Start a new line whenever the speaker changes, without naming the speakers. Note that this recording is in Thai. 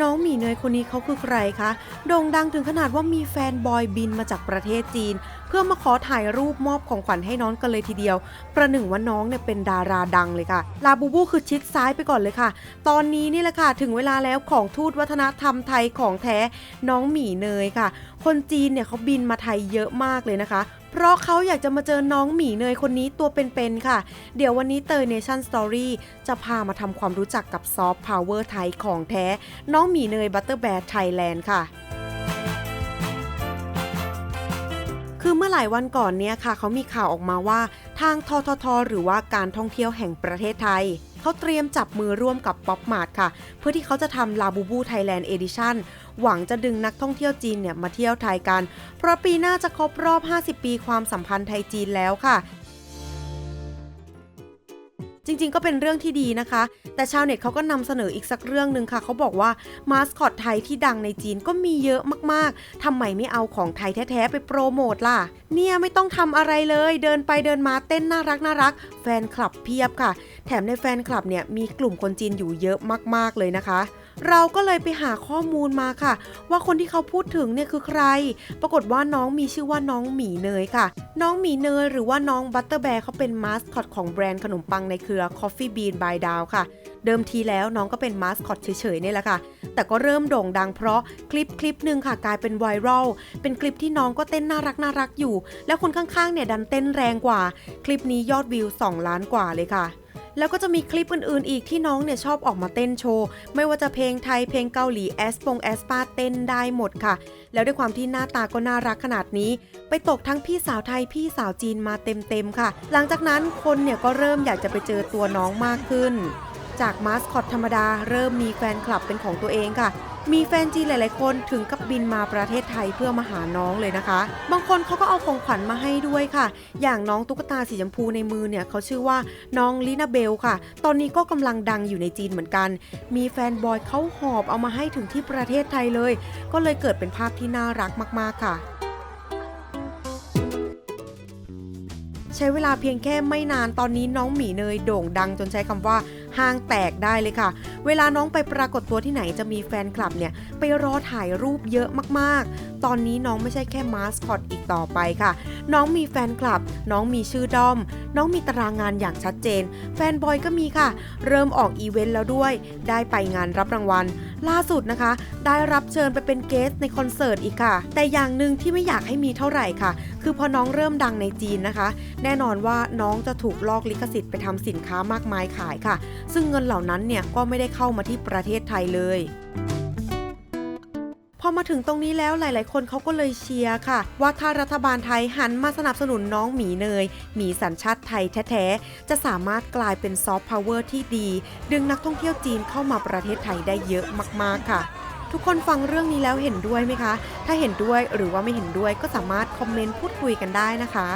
น้องหมีเนยคนนี้เขาคือใครคะ โด่งดังถึงขนาดว่ามีแฟนบอยบินมาจากประเทศจีน พื่อมาขอถ่ายรูปมอบของขวัญให้น้องกันเลยทีเดียว ประหนึ่งว่าน้องเนี่ยเป็นดาราดังเลยค่ะ ลาบูบูคือชิดซ้ายไปก่อนเลยค่ะ ตอนนี้นี่แหละค่ะ ถึงเวลาแล้วของทูตวัฒนธรรมไทยของแท้น้องหมีเนยค่ะ คนจีนเนี่ยเขาบินมาไทยเยอะมากเลยนะคะเพราะเขาอยากจะมาเจอน้องหมีเนยคนนี้ตัวเป็นๆค่ะ เดี๋ยววันนี้เตยเนชั่นสตอรี่จะพามาทำความรู้จักกับซอฟต์พาวเวอร์ไทยของแท้ น้องหมีเนยบัตเตอร์แบร์ไทยแลนด์ค่ะ มื่อหลายวันก่อนเนี่ยค่ะเขามีข่าวออกมาว่า ทางททท หรือว่าการท่องเที่ยวแห่งประเทศไทยเขาเตรียมจับมือร่วมกับป๊อปมาร์ทค่ะ เพื่อที่เขาจะทำลาบูบูไทยแลนด์เอดิชั่นหวังจะดึงนักท่องเที่ยวจีนเนี่ยมาเที่ยวไทยกัน เพราะปีหน้าจะครบรอบ 50 ปีความสัมพันธ์ไทยจีนแล้วค่ะ จริงๆ ก็เป็นเรื่องที่ดีนะคะ แต่ชาวเน็ตเขาก็นำเสนออีกสักเรื่องหนึ่งค่ะ เขาบอกว่ามาสคอตไทยที่ดังในจีนก็มีเยอะมากๆทำไมไม่เอาของไทยแท้ๆ ไปโปรโมทล่ะ เนี่ยไม่ต้องทำอะไรเลย เดินไปเดินมาเต้นน่ารักน่ารัก แฟนคลับเพียบค่ะ แถมในแฟนคลับเนี่ยมีกลุ่มคนจีนอยู่เยอะมากๆเลยนะคะ เราก็เลยไปหาข้อมูลมาค่ะ ว่าคนที่เขาพูดถึงเนี่ยคือใคร ปรากฏว่าน้องมีชื่อว่าน้องหมีเนยค่ะ น้องหมีเนยหรือว่าน้องบัตเตอร์แบร์เขาเป็นมาสคอตของแบรนด์ขนมปังในเครือ Coffee Bean by Dow ค่ะ เดิมทีแล้วน้องก็เป็นมาสคอตเฉยๆนี่แหละค่ะ แต่ก็เริ่มโด่งดังเพราะคลิปคลิปหนึ่งค่ะกลายเป็นไวรัล เป็นคลิปที่น้องก็เต้นน่ารักน่ารักอยู่ แล้วคนข้างๆเนี่ยดันเต้นแรงกว่า คลิปนี้ยอดวิว 2 ล้านกว่าเลยค่ะ แล้วก็จะมีคลิปอื่นๆ อีกที่น้องเนี่ยชอบออกมาเต้นโชว์ ไม่ว่าจะเพลงไทยเพลงเกาหลีแอสปงแอสปาเต้นได้หมดค่ะ แล้วด้วยความที่หน้าตาก็น่ารักขนาดนี้ ไปตกทั้งพี่สาวไทยพี่สาวจีนมาเต็มๆค่ะ หลังจากนั้นคนเนี่ยก็เริ่มอยากจะไปเจอตัวน้องมากขึ้น จากมาสคอตธรรมดาเริ่มมีแฟนคลับเป็นของตัวเองค่ะ มีแฟนจีนหลาย ๆ คนถึงกับบินมาประเทศไทยเพื่อมาหาน้องเลยนะคะ บางคนเขาก็เอาของขวัญมาให้ด้วยค่ะ อย่างน้องตุ๊กตาสีชมพูในมือเนี่ยเขาชื่อว่าน้องลินาเบลค่ะ ตอนนี้ก็กำลังดังอยู่ในจีนเหมือนกัน มีแฟนบอยเขาหอบเอามาให้ถึงที่ประเทศไทยเลย ก็เลยเกิดเป็นภาพที่น่ารักมาก ๆ ค่ะใช้เวลาเพียงแค่ไม่นานตอนนี้น้องหมีเนยโด่งดังจนใช้คำว่า ห้างแตกได้เลยค่ะ เวลาน้องไปปรากฏตัวที่ไหนจะมีแฟนคลับเนี่ยไปรอถ่ายรูปเยอะมากๆ ตอนนี้น้องไม่ใช่แค่มาสคอตอีกต่อไปค่ะ น้องมีแฟนคลับ น้องมีชื่อด้อม น้องมีตารางงานอย่างชัดเจน แฟนบอยก็มีค่ะ เริ่มออกอีเวนต์แล้วด้วย ได้ไปงานรับรางวัล ล่าสุดนะคะ ได้รับเชิญไปเป็นเกสในคอนเสิร์ตอีกค่ะ แต่อย่างหนึ่งที่ไม่อยากให้มีเท่าไหร่ค่ะ คือพอน้องเริ่มดังในจีนนะคะ แน่นอนว่าน้องจะถูกลอกลิขสิทธิ์ไปทำสินค้ามากมายขายค่ะ ซึ่งเงินเหล่านั้นเนี่ยก็ไม่ได้เข้ามาที่ประเทศไทยเลย อมาถึงตรงนี้แล้วหลาย ๆ คนเขาก็เลยเชียร์ค่ะ ว่าถ้ารัฐบาลไทยหันมาสนับสนุนน้องหมีเนย หมีสัญชาติไทยแท้ ๆ จะสามารถกลายเป็นซอฟต์พาวเวอร์ที่ดี ดึงนักท่องเที่ยวจีนเข้ามาประเทศไทยได้เยอะมาก ๆ ค่ะทุกคนฟังเรื่องนี้แล้วเห็นด้วยไหมคะ ถ้าเห็นด้วยหรือว่าไม่เห็นด้วยก็สามารถคอมเมนต์พูดคุยกันได้นะคะ